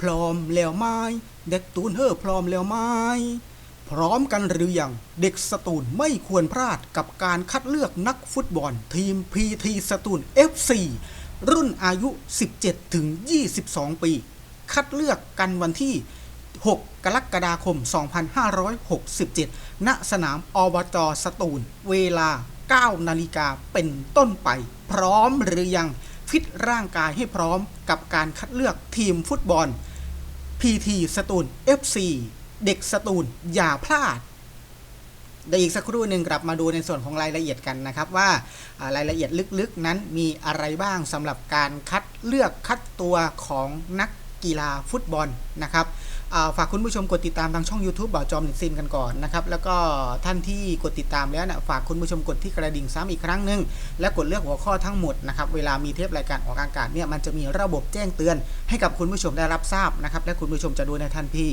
พร้อมแล้วไม้เด็กตูนเฮอพร้อมแล้วไม้พร้อมกันหรือยังเด็กสตูลไม่ควรพลาดกับการคัดเลือกนักฟุตบอล ทีม PT สตูล FC รุ่นอายุ 17 ถึง 22 ปี คัดเลือกกันวันที่ 6 กรกฎาคม 2567 ณ สนามอบจสตูล เวลา 9 นาฬิกาเป็นต้นไป พร้อมหรือยังฟิตร่างกายให้พร้อมกับการคัดเลือกทีมฟุตบอล PT สตูล FC เด็กสตูลอย่าพลาดเดี๋ยวอีกสักครู่หนึ่งกลับมาดูในส่วนของรายละเอียดกันนะครับว่ารายละเอียดลึกๆนั้นมีอะไรบ้างสำหรับการคัดเลือกคัดตัวของนักกีฬาฟุตบอลนะครับ ฝากคุณผู้ชมกดติดตามทางช่อง YouTube บ่าวจอมหนึ่งซินกันก่อนนะครับ แล้วก็ท่านที่กดติดตามแล้วนะฝากคุณผู้ชมกดที่กระดิ่งซ้ำอีกครั้งหนึ่งและกดเลือกหัวข้อทั้งหมดนะครับ เวลามีเทปรายการออกอากาศเนี่ยมันจะมีระบบแจ้งเตือนให้กับคุณผู้ชมได้รับทราบนะครับ และคุณผู้ชมจะดูในทันที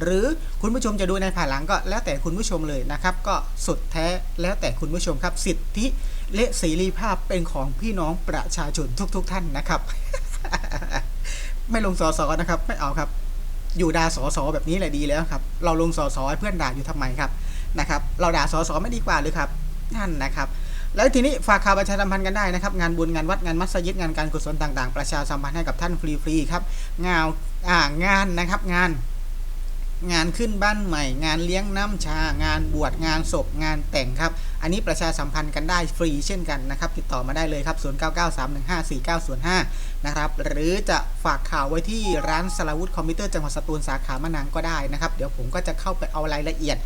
หรือคุณผู้ชมจะดูในผ่านหลังก็แล้วแต่คุณผู้ชมเลยนะครับ ก็สุดแท้แล้วแต่คุณผู้ชมครับสิทธิและเสรีภาพเป็นของพี่น้องประชาชนทุก ๆ ท่านนะครับ ไม่ลงสอสอนะครับ ไม่เอาครับ อยู่ด่าสอสอแบบนี้แหละดีแล้วครับ เราลงสอสอให้เพื่อนด่าอยู่ทำไมครับนะครับ เราด่าสอสอไม่ดีกว่าหรือครับนั่นนะครับ แล้วทีนี้ฝากข่าวประชาสัมพันธ์กันได้นะครับ งานบุญงานวัดงานมัสยิดงานการกุศลต่าง ๆ ประชาสัมพันธ์ให้กับท่านฟรีๆครับงานอ่างานนะครับงาน งานขึ้นบ้านใหม่ งานเลี้ยงน้ำชางานบวชงานศพงานแต่งครับ อันนี้ประชาสัมพันธ์กันได้ฟรีเช่นกันนะครับ ติดต่อมาได้เลยครับ 0993154905 นะครับ หรือจะฝากข่าวไว้ที่ร้านสลาวุธคอมพิวเตอร์จังหวัดสตูลสาขามะนางก็ได้นะครับ เดี๋ยวผมก็จะเข้าไปเอารายละเอียด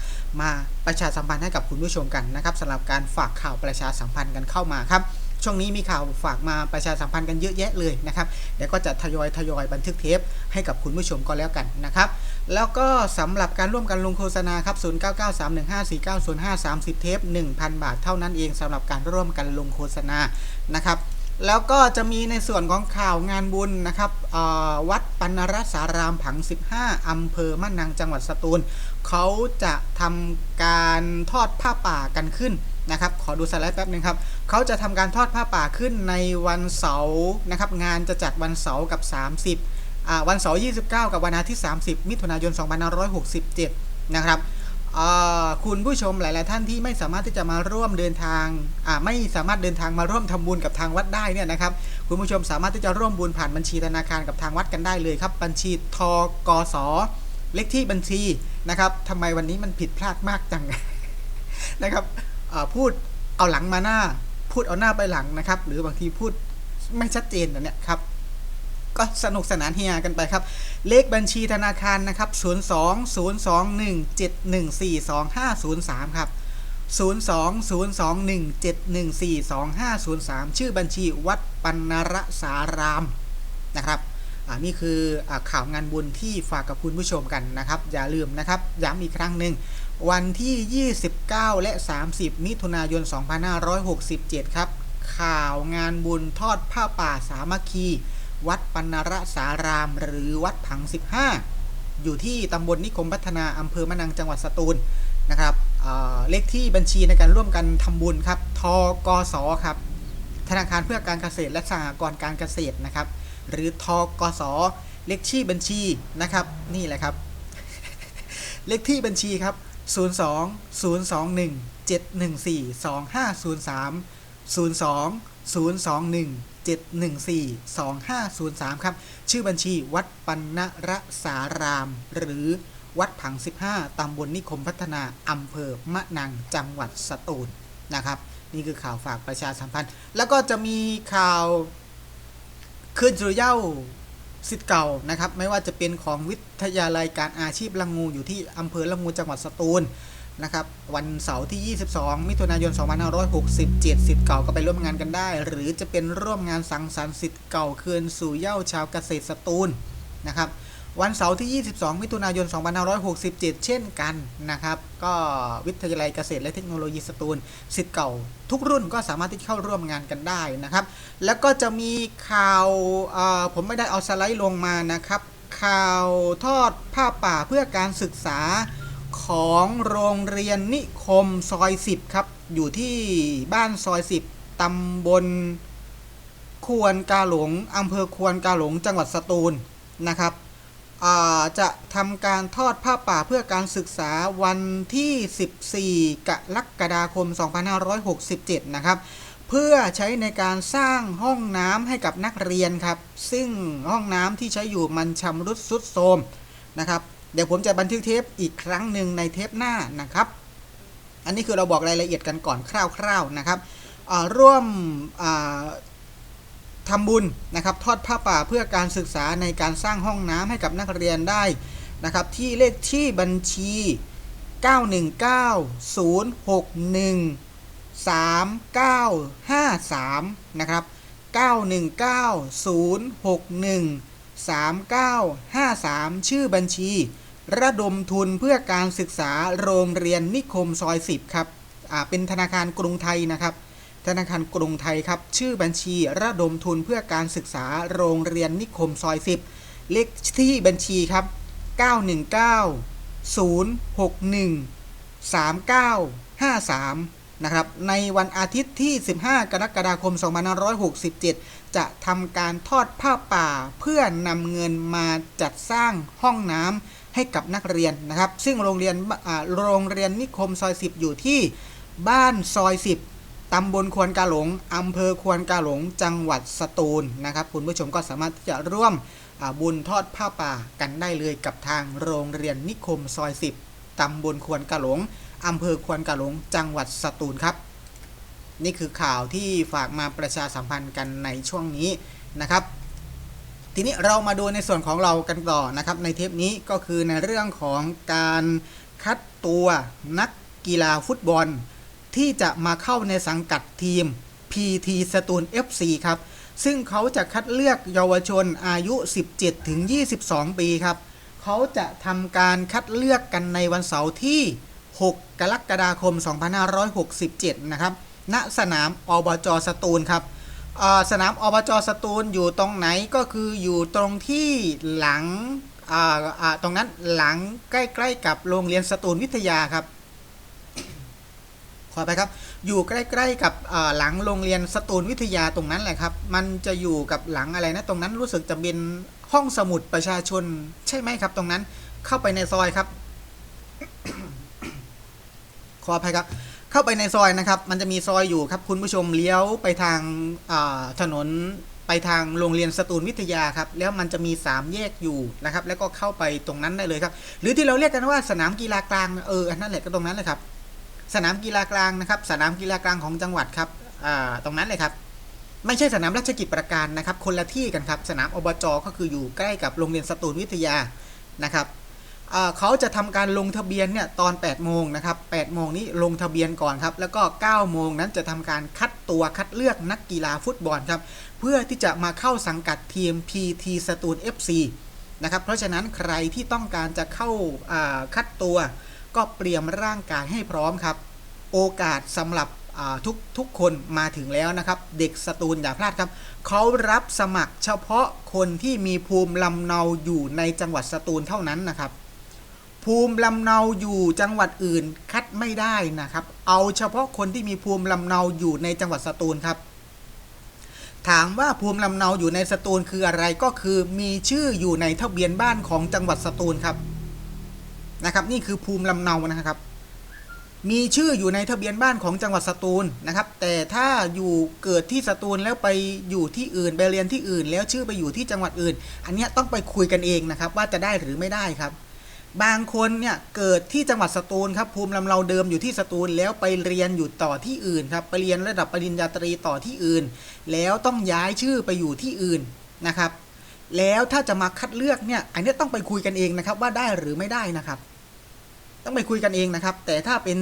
มาประชาสัมพันธ์ให้กับคุณผู้ชมกันนะครับสำหรับการฝากข่าวประชาสัมพันธ์กันเข้ามาครับ ช่วงนี้มีข่าวฝากมาประชาสัมพันธ์กันเยอะแยะเลยนะครับเดี๋ยวก็จะทยอยทยอยบันทึกเทปให้กับคุณผู้ชมก็แล้วกันนะครับ แล้วก็สำหรับการร่วมกันลงโฆษณาครับ 0993154905 30 เทป 1,000 บาทเท่านั้นเองสำหรับการร่วมกันลงโฆษณานะครับแล้วก็จะมีในส่วนของข่าวงานบุญนะครับวัดปัณรสารามผัง 15อำเภอมะนังจังหวัดสตูล เขาจะทำการทอดผ้าป่ากันขึ้น นะครับ ขอดูสไลด์แป๊บนึงครับ เขาจะทำการทอดผ้าป่าขึ้นในวันเสาร์นะครับ งานจะจัดวันเสาร์กับ 30อ่าวันเสาร์29 กับวันอาทิตย์ 30 มิถุนายน 2567 นะครับคุณผู้ชมหลาย ๆ ท่านที่ไม่สามารถที่จะมาร่วมเดินทางไม่สามารถเดินทางมาร่วมทำบุญกับทางวัดได้เนี่ยนะครับ คุณผู้ชมสามารถที่จะร่วมบุญผ่านบัญชีธนาคารกับทางวัดกันได้เลยครับ บัญชีทกสเลขที่บัญชีนะครับทำไมวันนี้มันผิดพลาดมากจังนะครับ พูดเอาหลังมาหน้า พูดเอาหน้าไปหลังนะครับ หรือบางทีพูดไม่ชัดเจนนะเนี่ยครับ ก็สนุกสนานเฮียกันไปครับ เลขบัญชีธนาคารนะครับ 0 2 0 2 1 7 1 4 2 5 0 3 ครับ 0 2 0 2 1 7 1 4 2 5 0 3 ชื่อบัญชีวัดปัณรสารามนะครับอ่านี่คืออข่าวงานบุญที่ฝากกับคุณผู้ชมกันนะครับ อย่าลืมนะครับ ย้ำอีกครั้งหนึ่ง วันที่ 29 และ 30 มิถุนายน 2567 ครับ ข่าวงานบุญทอดผ้าป่าสามัคคี วัดปัณรสาราม หรือวัดผัง 15 อยู่ที่ตำบลนิคมพัฒนาอำเภอมะนังจังหวัดสตูลนะครับอ่าเลขที่บัญชีในการร่วมกันทำบุญครับ ทกสครับ ธนาคารเพื่อการเกษตรและสหกรณ์การเกษตรนะครับ หรือทกสเลขที่บัญชีนะครับ นี่แหละครับ เลขที่บัญชีครับ 02 021 714 2503 02 021 714 2503 ครับ ชื่อบัญชีวัดปัณรสาราม หรือวัดผัง 15 ตำบลนิคมพัฒนา อำเภอมะนัง จังหวัดสตูล นะครับ นี่คือข่าวฝากประชาสัมพันธ์ แล้วก็จะมีข่าวคืนสู่เย้า สิทธิ์เก่านะครับไม่ว่าจะเป็นของวิทยาลัยการอาชีพละงงูอยู่ที่อำเภอละงงูจังหวัดสตูลนะครับวันเสาร์ที่ 22 มิถุนายน 2567 สิทธิ์เก่าก็ไปร่วมงานกันได้ หรือจะเป็นร่วมงานสังสรรค์สิทธิ์เก่าคืนสู่เย้าชาวเกษตรสตูลนะครับ วันเสาร์ที่ 22 มิถุนายน 2567 เช่นกันนะครับ ก็วิทยาลัยเกษตรและเทคโนโลยีสตูลสิทธิ์เก่า ทุกรุ่นก็สามารถที่เข้าร่วมงานกันได้นะครับ แล้วก็จะมีข่าวผมไม่ได้เอาสไลด์ลงมานะครับ ข่าวทอดผ้าป่าเพื่อการศึกษาของโรงเรียนนิคมซอย 10 ครับ อยู่ที่บ้านซอย 10 ตำบลควรกาหลงอำเภอควรกาหลงจังหวัดสตูลนะครับ จะทำการทอดผ้าป่าเพื่อการศึกษาวันที่ 14 กรกฎาคม 2567 นะครับ เพื่อใช้ในการสร้างห้องน้ำให้กับนักเรียนครับ ซึ่งห้องน้ำที่ใช้อยู่มันชำรุดสุดโทรมนะครับ เดี๋ยวผมจะบันทึกเทปอีกครั้งหนึ่งในเทปหน้านะครับ อันนี้คือเราบอกรายละเอียดกันก่อนคร่าวๆนะครับร่วม ทำบุญนะครับทอดผ้าป่าเพื่อการศึกษาในการสร้างห้องน้ำให้กับนักเรียนได้นะครับที่เลขที่บัญชี 919-061-3953นะครับ919-061-3953 ชื่อบัญชี ระดมทุนเพื่อการศึกษาโรงเรียนนิคมซอย 10 ครับอ่าเป็นธนาคารกรุงไทยนะครับ ธนาคารกรุงไทยครับ ชื่อบัญชีระดมทุนเพื่อการศึกษาโรงเรียนนิคมซอย 10 เลขที่บัญชีครับ 919 061 3953 นะครับ ในวันอาทิตย์ที่ 15 กรกฎาคม 2567 จะทำการทอดผ้าป่าเพื่อนำเงินมาจัดสร้างห้องน้ำให้กับนักเรียนนะครับ ซึ่งโรงเรียนโรงเรียนนิคมซอย 10 อยู่ที่บ้านซอย 10 ตำบลควนกาหลงอำเภอควนกาหลง จังหวัดสตูลนะครับคุณผู้ชมก็สามารถที่จะร่วมบุญทอดผ้าป่ากันได้เลยกับทางโรงเรียนนิคมซอย 10 ตำบลควนกาหลงอำเภอควนกาหลง จังหวัดสตูลครับ นี่คือข่าวที่ฝากมาประชาสัมพันธ์กันในช่วงนี้นะครับ ทีนี้เรามาดูในส่วนของเรากันต่อนะครับ ในเทปนี้ก็คือในเรื่องของการคัดตัวนักกีฬาฟุตบอล ที่จะมาเข้าในสังกัดทีม PT สตูล FC ครับ ซึ่งเขาจะคัดเลือกเยาวชนอายุ 17 ถึง 22 ปีครับ เขาจะทำการคัดเลือกกันในวันเสาร์ที่ 6 กรกฎาคม 2567 นะครับ ณ สนามอบจสตูลครับสนามอบจสตูลอยู่ตรงไหนก็คืออยู่ตรงที่หลังตรงนั้นหลังใกล้ๆกับโรงเรียนสตูลวิทยาครับ ขอไปครับ อยู่ใกล้ๆกับหลังโรงเรียนสตูลวิทยาตรงนั้นแหละครับ มันจะอยู่กับหลังอะไรนะตรงนั้นรู้สึกจะเป็นห้องสมุดประชาชน ใช่ไหมครับ ตรงนั้นเข้าไปในซอยครับ ขออภัยครับ เข้าไปในซอยนะครับ มันจะมีซอยอยู่ครับ คุณผู้ชมเลี้ยวไปทางถนนไปทางโรงเรียนสตูลวิทยาครับ แล้วมันจะมี 3 แยกอยู่นะครับ แล้วก็เข้าไปตรงนั้นได้เลยครับ หรือที่เราเรียกกันว่าสนามกีฬากลางเอออันนั้นแหละก็ตรงนั้นเลยครับ สนามกีฬากลางนะครับ สนามกีฬากลางของจังหวัดครับตรงนั้นเลยครับ ไม่ใช่สนามราชกิจประการนะครับ คนละที่กันครับ สนามอบจก็คืออยู่ใกล้กับโรงเรียนสตูลวิทยานะครับเขาจะทำการลงทะเบียนเนี่ยตอน 8 โมงนะครับ 8 โมงนี้ลงทะเบียนก่อนครับ แล้วก็ 9 โมงนั้นจะทำการคัดตัวคัดเลือกนักกีฬาฟุตบอลครับ เพื่อที่จะมาเข้าสังกัดทีม PT สตูล FC นะครับ เพราะฉะนั้นใครที่ต้องการจะเข้าคัดตัว ก็เตรียมร่างกายให้พร้อมครับ โอกาสสำหรับทุกทุกคนมาถึงแล้วนะครับ เด็กสตูลอย่าพลาดครับเขารับสมัครเฉพาะคนที่มีภูมิลำเนาอยู่ในจังหวัดสตูลเท่านั้นนะครับ ภูมิลำเนาอยู่จังหวัดอื่นคัดไม่ได้นะครับ เอาเฉพาะคนที่มีภูมิลำเนาอยู่ในจังหวัดสตูลครับ ถามว่าภูมิลำเนาอยู่ในสตูลคืออะไรก็คือมีชื่ออยู่ในทะเบียนบ้านของจังหวัดสตูลครับ นะครับ นี่คือภูมิลำเนานะครับ มีชื่ออยู่ในทะเบียนบ้านของจังหวัดสตูลนะครับ แต่ถ้าอยู่เกิดที่สตูลแล้วไปอยู่ที่อื่นไปเรียนที่อื่น แล้วชื่อไปอยู่ที่จังหวัดอื่น อันนี้ต้องไปคุยกันเองนะครับ ว่าจะได้หรือไม่ได้ครับ บางคนเนี่ยเกิดที่จังหวัดสตูลครับภูมิลำเนาเดิมอยู่ที่สตูลแล้วไปเรียนอยู่ต่อที่อื่นครับไปเรียนระดับปริญญาตรีต่อที่อื่น แล้วต้องย้ายชื่อไปอยู่ที่อื่นนะครับแล้วถ้าจะมาคัดเลือกเนี่ย อันนี้ต้องไปคุยกันเองนะครับว่าได้หรือไม่ได้นะครับ ต้องไปคุยกันเองนะครับ แต่ถ้าเป็น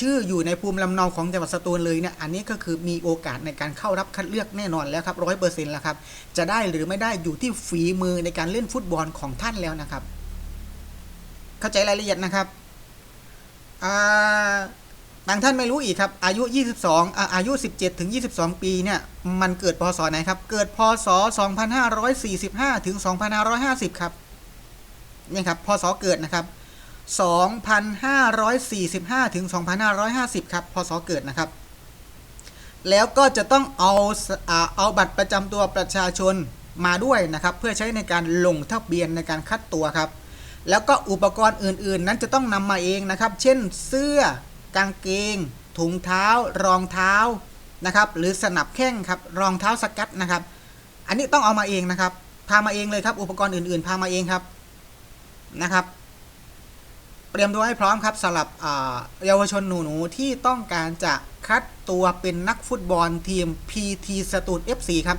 ชื่ออยู่ในภูมิลำเนาของจังหวัดสตูลเลยเนี่ยอันนี้ก็คือมีโอกาสในการเข้ารับคัดเลือกแน่นอนแล้วครับร้อยเปอร์เซ็นต์แล้วครับ จะได้หรือไม่ได้อยู่ที่ฝีมือในการเล่นฟุตบอลของท่านแล้วนะครับ เข้าใจรายละเอียดนะครับบางท่านไม่รู้อีกครับ อายุ 22 อายุ 17 ถึง 22 ปีเนี่ยมันเกิดพศไหนครับ เกิดพศ 2545 ถึง 2550 ครับนี่ครับพศเกิดนะครับ 2,545 ถึง 2,550 ครับ พศเกิดนะครับ แล้วก็จะต้องเอาเอาบัตรประจำตัวประชาชนมาด้วยนะครับ เพื่อใช้ในการลงทะเบียนในการคัดตัวครับ แล้วก็อุปกรณ์อื่น ๆ นั้นจะต้องนำมาเองนะครับ เช่นเสื้อกางเกง ถุงเท้า รองเท้านะครับ หรือสนับแข้งครับ รองเท้าสกัดนะครับ อันนี้ต้องเอามาเองนะครับ พามาเองเลยครับ อุปกรณ์อื่น ๆ พามาเองครับนะครับ เตรียมตัวให้พร้อมครับสำหรับเยาวชนหนูๆที่ต้องการจะคัดตัวเป็นนักฟุตบอลทีม PT สตูล FC ครับ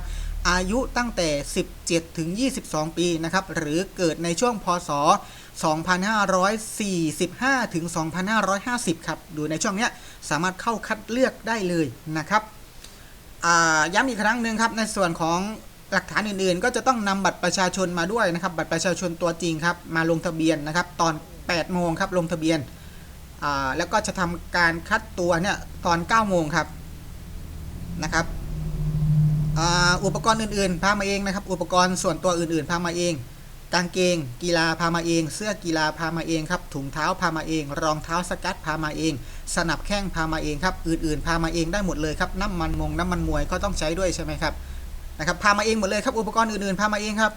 อายุตั้งแต่ 17 ถึง 22 ปีนะครับหรือเกิดในช่วงพศ 2545 ถึง 2550 ครับดูในช่วงนี้สามารถเข้าคัดเลือกได้เลยนะครับย้ำอีกครั้งหนึ่งครับในส่วนของหลักฐานอื่นๆ ก็จะต้องนำบัตรประชาชนมาด้วยนะครับบัตรประชาชนตัวจริงครับมาลงทะเบียนนะครับตอน 8 โมงครับ ลงทะเบียน แล้วก็จะทำการคัดตัวเนี่ยตอน 9 โมงครับนะครับอ,อุปกรณ์อื่นๆ พามาเองนะครับ อุปกรณ์ส่วนตัวอื่นๆ พามาเอง กางเกง กีฬาพามาเอง เสื้อกีฬาพามาเองครับถุงเท้าพามาเอง รองเท้าสกัดพามาเอง สนับแข้งพามาเองครับอื่นๆ พามาเองได้หมดเลยครับน้ำมันมงน้ำมันมวยก็ต้องใช้ด้วยใช่ไหมครับนะครับพามาเองหมดเลยครับอุปกรณ์อื่นๆ พามาเองครับ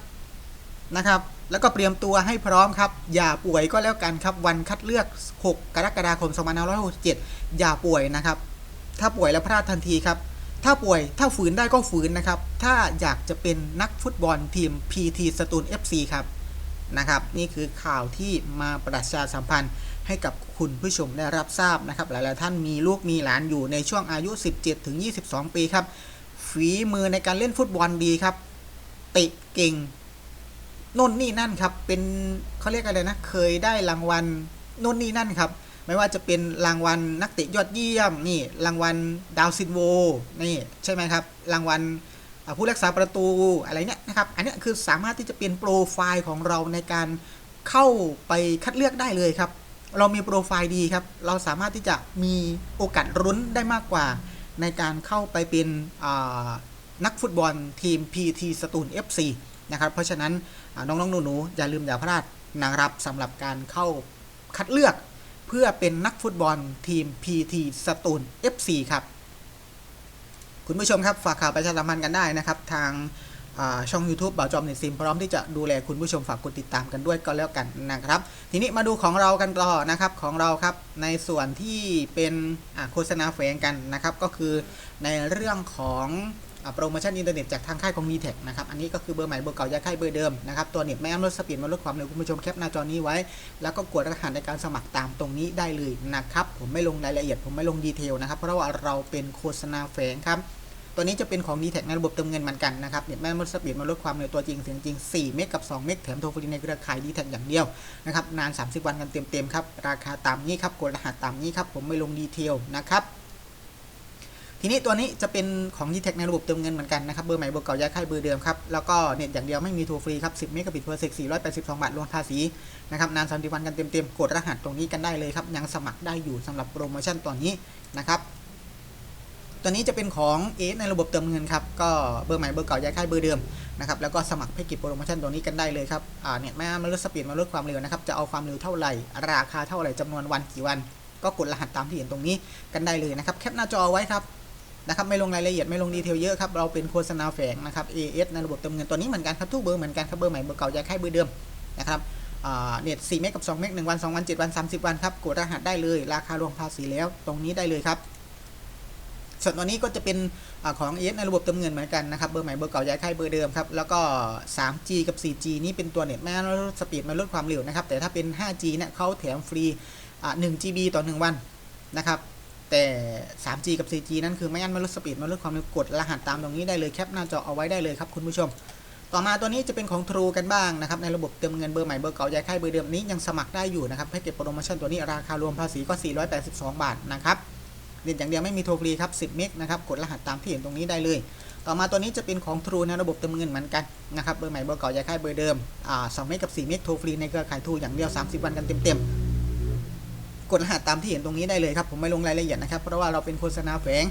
นะครับ แล้วก็เตรียมตัวให้พร้อมครับ อย่าป่วยก็แล้วกันครับ วันคัดเลือก 6 กรกฎาคม2567 อย่าป่วยนะครับ ถ้าป่วยแล้วพลาดทันทีครับ ถ้าป่วยถ้าฝืนได้ก็ฝืนนะครับ ถ้าอยากจะเป็นนักฟุตบอลทีม PT สตูล FC ครับนะครับ นี่คือข่าวที่มาประชาสัมพันธ์ให้กับคุณผู้ชมได้รับทราบนะครับ หลาย ๆ ท่านมีลูกมีหลานอยู่ในช่วงอายุ 17 ถึง 22 ปีครับ ฝีมือในการเล่นฟุตบอลดีครับเตะเก่ง น่นนี่นั่นครับ เป็นเขาเรียกอะไรนะ เคยได้รางวัลน่นนี่นั่นครับ ไม่ว่าจะเป็นรางวัลนักเตะยอดเยี่ยมนี่ รางวัลดาวซินโวนี่ใช่ไหมครับ รางวัลผู้รักษาประตูอะไรเนี่ยนะครับ อันเนี้ยคือสามารถที่จะเป็นโปรไฟล์ของเราในการเข้าไปคัดเลือกได้เลยครับ เรามีโปรไฟล์ดีครับ เราสามารถที่จะมีโอกาสรุ้นได้มากกว่า ในการเข้าไปเป็นนักฟุตบอลทีม PT สตูล FC นะครับ เพราะฉะนั้น น้องๆหนูๆอย่าลืมอย่าพลาดนะครับสำหรับการเข้าคัดเลือกเพื่อเป็นนักฟุตบอลทีม PT สตูล FC ครับ คุณผู้ชมครับฝากข่าวประชาสัมพันธ์กันได้นะครับ ทางาช่อง YouTube บ่าวจอมเน็ตซิม พร้อมที่จะดูแลคุณผู้ชมฝากกดติดตามกันด้วยก็แล้วกันนะครับ ทีนี้มาดูของเรากันต่อนะครับของเราครับในส่วนที่เป็นโฆษณาแฝงกันนะครับ ก็คือในเรื่องของ โปรโมชั่นอินเทอร์เน็ตจากทางค่ายของ d t แทนะครับ อันนี้ก็คือเบอร์ใหม่เบอร์เก่าย้ายค่ายเบอร์เดิมนะครับ ตัวเน็ตไม่อั้นลดสปีดมาลดความเร็วคุณผู้ชมแคปหน้าจอนี้ไว้ แล้วก็กดรหัสในการสมัครตามตรงนี้ได้เลยนะครับ ผมไม่ลงรายละเอียด ผมไม่ลงดีเทลนะครับ เพราะว่าเราเป็นโฆษณาแฝงครับตัวนี้จะเป็นของ d t แทในระบบเติมเงินเหมือนกันนะครับเน็ตแม่นลดสปีดมาลดความเร็วตัวจริงเสียงจริง 4 เมกกับ 2 เมกแถมโทรฟรีในเครือข่าย d t แทอย่างเดียวนะครับนาน 30 วันกันเต็มๆครับ ราคาตามนี้ครับกดรหัสตามนี้ครับผมไม่ลงดีเทลนะครับ ทีนี้ตัวนี้จะเป็นของ d t แทในระบบเติมเงินเหมือนกันนะครับ เบอร์ใหม่เบอร์เก่าย้ายค่ายเบอร์เดิมครับ แล้วก็เน็ตอย่างเดียวไม่มีโทรฟรีครับ10เมกะบิตเพอร์เซก482 บาทรวมภาษีนะครับนาน30วันกันเต็มๆกดรหัสตรงนี้กันได้เลยครับยังสมัครได้อยู่สำหรับโปรโมชั่นตัวนี้นะครับตัวนี้จะเป็นของเอสในระบบเติมเงินครับก็เบอร์ใหม่เบอร์เก่าย้ายค่ายเบอร์เดิมนะครับแล้วก็สมัครแพ็กเกจโปรโมชั่นตัวนี้กันได้เลยครับอ่าเนี่ยม่มาลดสปีดมาลดความเร็วนะครับจะเอาความเร็วเท่าไหร่ราคาเท่าไหร่จำนวนวันกี่วัน ก็กดรหัสตามที่เห็นตรงนี้กันได้เลยนะครับแคปหน้าจอไว้ครับ นะครับไม่ลงรายละเอียดไม่ลงดีเทลเยอะครับเราเป็นโฆษณาแฝงนะครับ AS ในระบบเติมเงินตัวนี้เหมือนกันครับทุกเบอร์เหมือนกันครับเบอร์ใหม่เบอร์เก่าย้ายค่ายเบอร์เดิมนะครับเน็ต4เมกกับ2เมก1วัน 2 วัน 7 วัน 30 วันครับกดรหัสได้เลยราคารวมภาษีแล้วตรงนี้ได้เลยครับส่วนตัวนี้ก็จะเป็นอของ AS ในระบบเติมเงินเหมือนกันนะครับเบอร์ใหม่เบอร์เก่าย้ายค่ายเบอร์เดิมครับแล้วก็ 3G กับ 4G นี่เป็นตัวเน็ตแม่ลดสปีดมาลดความเร็วนะครับแต่ถ้าเป็น 5G เนี่ยเขาแถมฟรีอ่า1 GB ต่อ 1 วันนะครับ แต่ 3G กับ 4G นั่นคือไม่อั้นไม่ลดสปีดไม่ลดความเร็วกดรหัสตามตรงนี้ได้เลยแคปหน้าจอเอาไว้ได้เลยครับคุณผู้ชม ต่อมาตัวนี้จะเป็นของ True กันบ้างนะครับในระบบเติมเงินเบอร์ใหม่เบอร์เก่าย้ายค่ายเบอร์เดิมนี้ยังสมัครได้อยู่นะครับแพ็กเกจโปรโมชั่นตัวนี้ราคารวมภาษีก็ 482 บาทนะครับเด่นอย่างเดียวไม่มีโทรฟรีครับ 10 เมกนะครับกดรหัสตามที่เห็นตรงนี้ได้เลย ต่อมาตัวนี้จะเป็นของ True ในระบบเติมเงินเหมือนกันนะครับเบอร์ใหม่เบอร์เก่าย้ายค่ายเบอร์เดิมอ่า2เมกกับ 4 เมกโทรฟรีในเครือข่าย True อย่างเดียว 30 วันกันเต็มๆ กดรหัสตามที่เห็นตรงนี้ได้เลยครับผมไม่ลงรายละเอียดนะครับ เพราะว่าเราเป็นโฆษณาแฝง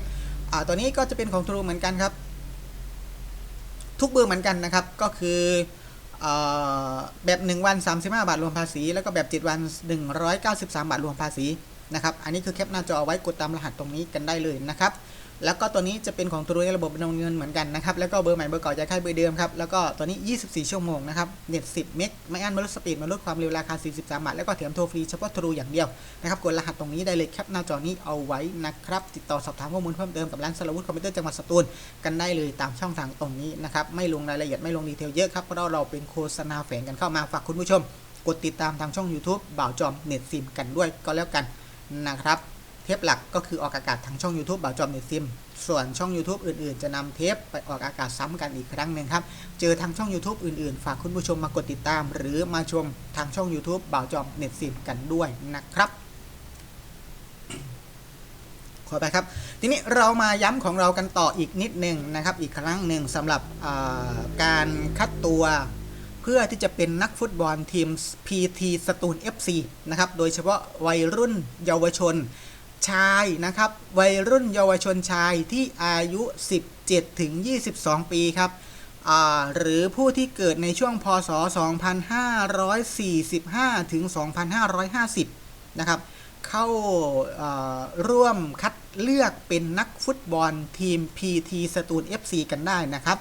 อ่าตัวนี้ก็จะเป็นของ True เหมือนกันครับ ทุกเบอร์เหมือนกันนะครับ ก็คือแบบ 1 วัน 35 บาทรวมภาษี แล้วก็แบบ 7 วัน 193 บาทรวมภาษีนะครับ อันนี้คือแคปหน้าจอไว้กดตามรหัสตรงนี้กันได้เลยนะครับ แล้วก็ตัวนี้จะเป็นของตัวนี้ระบบโอนเงินเหมือนกันนะครับ แล้วก็เบอร์ใหม่เบอร์เก่าจะคล้ายเบอร์เดิมครับ แล้วก็ตัวนี้ 24 ชั่วโมงนะครับ เน็ต 10 เมกไม่อั้นม่ลดสปีดม่ลดความเร็วราคา 43 บาท แล้วก็แถมโทรฟรีเฉพาะทรูอย่างเดียวนะครับ กดรหัสตรงนี้ได้เลยแคปหน้าจอนี้เอาไว้นะครับ ติดต่อสอบถามข้อมูลเพิ่มเติมกับร้านสลาวุธคอมพิวเตอร์จังหวัดสตูลกันได้เลยตามช่องทางตรงนี้นะครับ ไม่ลงรายละเอียดไม่ลงดีเทลเยอะครับ เพราะเราเป็นโฆษณาแฝงกันเข้ามาฝากคุณผู้ชม กดติดตามทางช่อง YouTube บ่าวจอมเน็ตซิมกันด้วยก็แล้วกันนะครับ เทปหลักก็คือออกอากาศทางช่อง YouTube บ่าวจอมเน็ตซิม ส่วนช่อง YouTube อื่นๆ จะนำเทปไปออกอากาศซ้ำกันอีกครั้งหนึ่งครับ เจอทางช่อง YouTube อื่นๆ ฝากคุณผู้ชมมากดติดตาม หรือมาชมทางช่อง YouTube บ่าวจอมเน็ตซิมกันด้วยนะครับขอไปครับ ทีนี้เรามาย้ำของเรากันต่ออีกนิดหนึ่งนะครับ อีกครั้งหนึ่งสำหรับการคัดตัวเพื่อที่จะเป็นนักฟุตบอลทีม PT สตูล FC นะครับ โดยเฉพาะวัยรุ่นเยาวชน ชายนะครับ วัยรุ่นเยาวชนชายที่อายุ 17 ถึง 22 ปีครับหรือผู้ที่เกิดในช่วงพศ 2545 ถึง 2550 นะครับ เข้าร่วมคัดเลือกเป็นนักฟุตบอลทีม PT สตูล FC กันได้นะครับ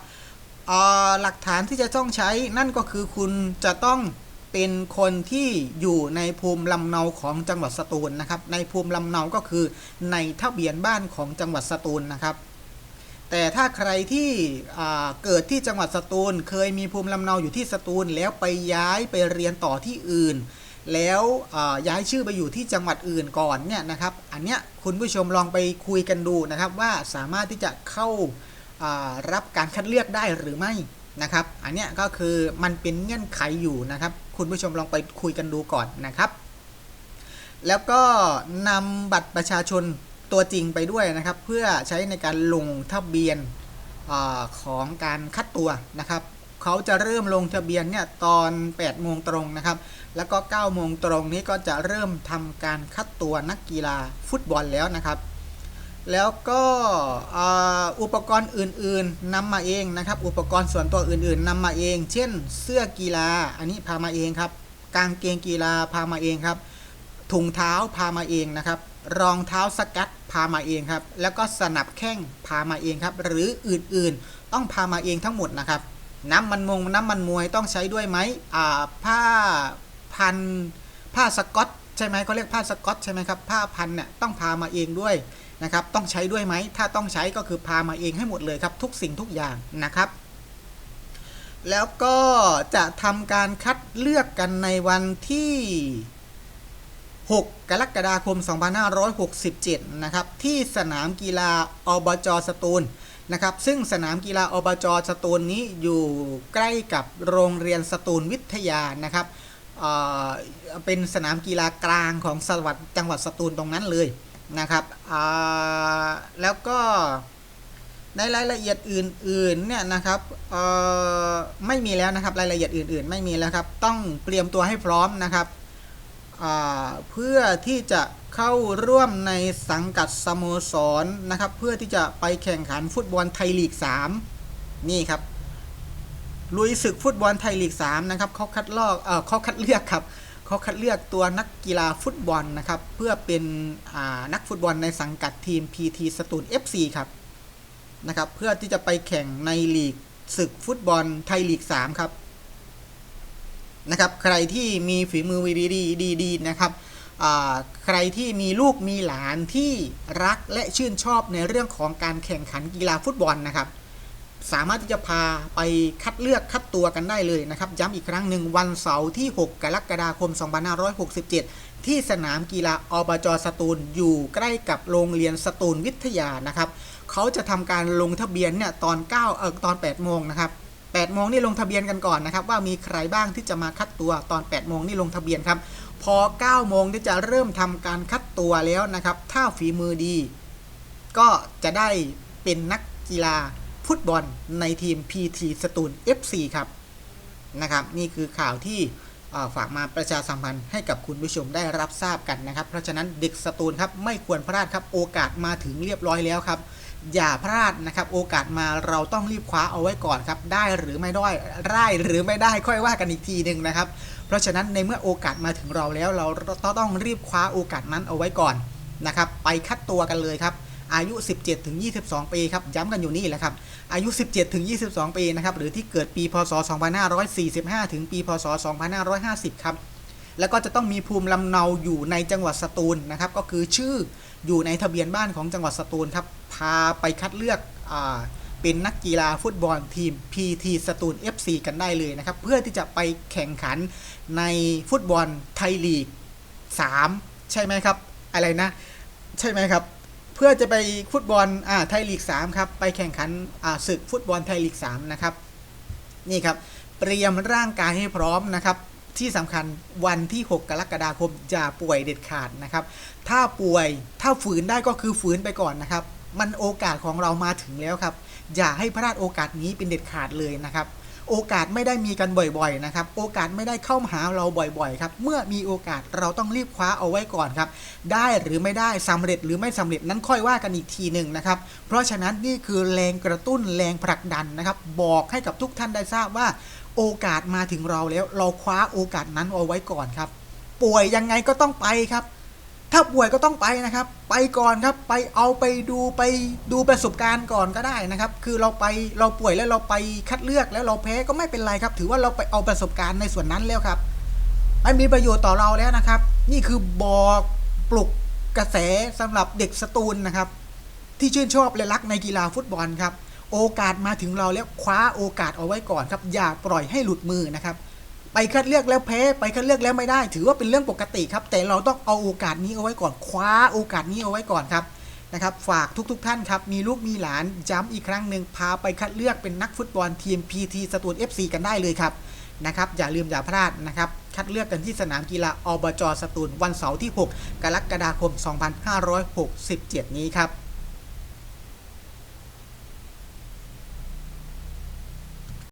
หลักฐานที่จะต้องใช้นั่นก็คือคุณจะต้อง เป็นคนที่อยู่ในภูมิลำเนาของจังหวัดสตูลนะครับ ในภูมิลำเนาก็คือในทะเบียนบ้านของจังหวัดสตูลนะครับ แต่ถ้าใครที่เกิดที่จังหวัดสตูล เคยมีภูมิลำเนาอยู่ที่สตูล แล้วไปย้ายไปเรียนต่อที่อื่น แล้วย้ายชื่อไปอยู่ที่จังหวัดอื่นก่อนเนี่ยนะครับ อันเนี้ยคุณผู้ชมลองไปคุยกันดูนะครับว่าสามารถที่จะเข้ารับการคัดเลือกได้หรือไม่ นะครับ อันเนี้ยก็คือมันเป็นเงื่อนไขอยู่นะครับ คุณผู้ชมลองไปคุยกันดูก่อนนะครับ แล้วก็นำบัตรประชาชนตัวจริงไปด้วยนะครับ เพื่อใช้ในการลงทะเบียนอของการคัดตัวนะครับเขาจะเริ่มลงทะเบียนเนี่ยตอน 8 โมงตรงนะครับ แล้วก็ 9 โมงตรงนี้ก็จะเริ่มทำการคัดตัวนักกีฬาฟุตบอลแล้วนะครับ แล้วก็อุปกรณ์อื่นๆนำมาเองนะครับ อุปกรณ์ส่วนตัวอื่นๆนำมาเอง เช่น เสื้อกีฬา อันนี้พามาเองครับ กางเกงกีฬาพามาเองครับ ถุงเท้าพามาเองนะครับ รองเท้าสกัดพามาเองครับ แล้วก็สนับแข้งพามาเองครับ หรืออื่นๆ ต้องพามาเองทั้งหมดนะครับ น้ำมันมงน้ำมันมวยต้องใช้ด้วยไหมผ้าพันผ้าสก๊อตใช่ไหมเขาเรียกผ้าสก๊อตใช่ไหมครับ ผ้าพันเนี่ยต้องพามาเองด้วย นะครับต้องใช้ด้วยไหมถ้าต้องใช้ก็คือพามาเองให้หมดเลยครับ ทุกสิ่งทุกอย่างนะครับ แล้วก็จะทำการคัดเลือกกันในวันที่ 6 กรกฎาคม 2567 นะครับ ที่สนามกีฬาอบจสตูลนะครับ ซึ่งสนามกีฬาอบจสตูลนี้อยู่ใกล้กับโรงเรียนสตูลวิทยานะครับเเป็นสนามกีฬากลางของสวัสดจังหวัดสตูลตรงนั้นเลย นะครับแล้วก็ในรายละเอียดอื่นๆเนี่ยนะครับไม่มีแล้วนะครับรายละเอียดอื่น ๆ ไม่มีแล้วครับ ต้องเตรียมตัวให้พร้อมนะครับเพื่อที่จะเข้าร่วมในสังกัดสโมสรนะครับ เพื่อที่จะไปแข่งขันฟุตบอลไทยลีก 3 นี่ครับลุยศึกฟุตบอลไทยลีก 3 นะครับเขาคัดลอกเออเขาคัดเลือกครับ เขาคัดเลือกตัวนักกีฬาฟุตบอลนะครับ เพื่อเป็นนักฟุตบอลในสังกัดทีม PT สตูล FC ครับนะครับ เพื่อที่จะไปแข่งในลีกศึกฟุตบอลไทยลีก 3 ครับนะครับใครที่มีฝีมือดีดีดีดีนะครับใครที่มีลูกมีหลานที่รักและชื่นชอบในเรื่องของการแข่งขันกีฬาฟุตบอลนะครับ สามารถที่จะพาไปคัดเลือกคัดตัวกันได้เลยนะครับ ย้ำอีกครั้งหนึ่งวันเสาร์ที่ 6 กรกฎาคม 2567 ที่สนามกีฬาอบจสตูลอยู่ใกล้กับโรงเรียนสตูลวิทยานะครับเขาจะทำการลงทะเบียนเนี่ยตอน9เออตอน 8 โมงนะครับ8โมงนี่ลงทะเบียนกันก่อนนะครับ ว่ามีใครบ้างที่จะมาคัดตัวตอน 8 โมงนี่ลงทะเบียนครับ พอ 9 โมงที่จะเริ่มทำการคัดตัวแล้วนะครับ ถ้าฝีมือดี ก็จะได้เป็นนักกีฬา ฟุตบอลในทีม PT สตูล FC ครับนะครับ นี่คือข่าวที่ฝากมาประชาสัมพันธ์ให้กับคุณผู้ชมได้รับทราบกันนะครับ เพราะฉะนั้นเด็กสตูลครับไม่ควรพลาดครับโอกาสมาถึงเรียบร้อยแล้วครับ อย่าพลาดนะครับ โอกาสมาเราต้องรีบคว้าเอาไว้ก่อนครับ ได้หรือไม่ได้ได้หรือไม่ได้ค่อยว่ากันอีกทีหนึ่งนะครับ เพราะฉะนั้นในเมื่อโอกาสมาถึงเราแล้ว เราต้องรีบคว้าโอกาสนั้นเอาไว้ก่อนนะครับ ไปคัดตัวกันเลยครับ อายุ 17ถึง22 ปีครับย้ำกันอยู่นี่แหละครับอายุ 17ถึง22 ปีนะครับหรือที่เกิดปีพศ 2545 ถึงปีพศ 2550 ครับแล้วก็จะต้องมีภูมิลำเนาอยู่ในจังหวัดสตูลนะครับ ก็คือชื่ออยู่ในทะเบียนบ้านของจังหวัดสตูลครับพาไปคัดเลือกอเป็นนักกีฬาฟุตบอลทีม PT สตูล FC กันได้เลยนะครับ เพื่อที่จะไปแข่งขันในฟุตบอลไทยลีก 3 ใช่ไหมครับ อะไรนะ ใช่ไหมครับ พื่อจะไปฟุตบอลอ่าไทยลีก 3 ครับ ไปแข่งขันอ่าศึกฟุตบอลไทยลีก 3 นะครับ นี่ครับ เตรียมร่างกายให้พร้อมนะครับ ที่สำคัญวันที่ 6 กรกฎาคมอย่าป่วยเด็ดขาดนะครับ ถ้าป่วยถ้าฝืนได้ก็คือฝืนไปก่อนนะครับ มันโอกาสของเรามาถึงแล้วครับ อย่าให้พลาดโอกาสนี้เป็นเด็ดขาดเลยนะครับ โอกาสไม่ได้มีกันบ่อยๆนะครับโอกาสไม่ได้เข้ามาหาเราบ่อยๆครับเมื่อมีโอกาสเราต้องรีบคว้าเอาไว้ก่อนครับได้หรือไม่ได้สำเร็จหรือไม่สำเร็จนั้นค่อยว่ากันอีกทีหนึ่งนะครับเพราะฉะนั้นนี่คือแรงกระตุ้นแรงผลักดันนะครับบอกให้กับทุกท่านได้ทราบว่า โอกาสมาถึงเราแล้วเราคว้าโอกาสนั้นเอาไว้ก่อนครับป่วยยังไงก็ต้องไปครับ ถ้าป่วยก็ต้องไปนะครับ ไปก่อนครับ ไปเอาไปดูไปดูประสบการณ์ก่อนก็ได้นะครับ คือเราไปเราป่วยแล้วเราไปคัดเลือกแล้วเราแพ้ก็ไม่เป็นไรครับ ถือว่าเราไปเอาประสบการณ์ในส่วนนั้นแล้วครับมันมีประโยชน์ต่อเราแล้วนะครับ นี่คือบอกปลุกกระแสสำหรับเด็กสตูลนะครับ ที่ชื่นชอบและรักในกีฬาฟุตบอลครับ โอกาสมาถึงเราแล้วคว้าโอกาสเอาไว้ก่อนครับ อย่าปล่อยให้หลุดมือนะครับ ไปคัดเลือกแล้วแพ้ไปคัดเลือกแล้วไม่ได้ ถือว่าเป็นเรื่องปกติครับ แต่เราต้องเอาโอกาสนี้เอาไว้ก่อนคว้าโอกาสนี้เอาไว้ก่อนครับนะครับ ฝากทุกๆทท่านครับมีลูกมีหลานย้ำอีกครั้งหนึ่งพาไปคัดเลือกเป็นนักฟุตบอลทีม PT สตูล FC กันได้เลยครับนะครับอย่าลืมอย่าพลาดนะครับคัดเลือกกันที่สนามกีฬาอบจสตูลวันเสาร์ที่ 6 กรกฎาคม 2567 นี้ครับ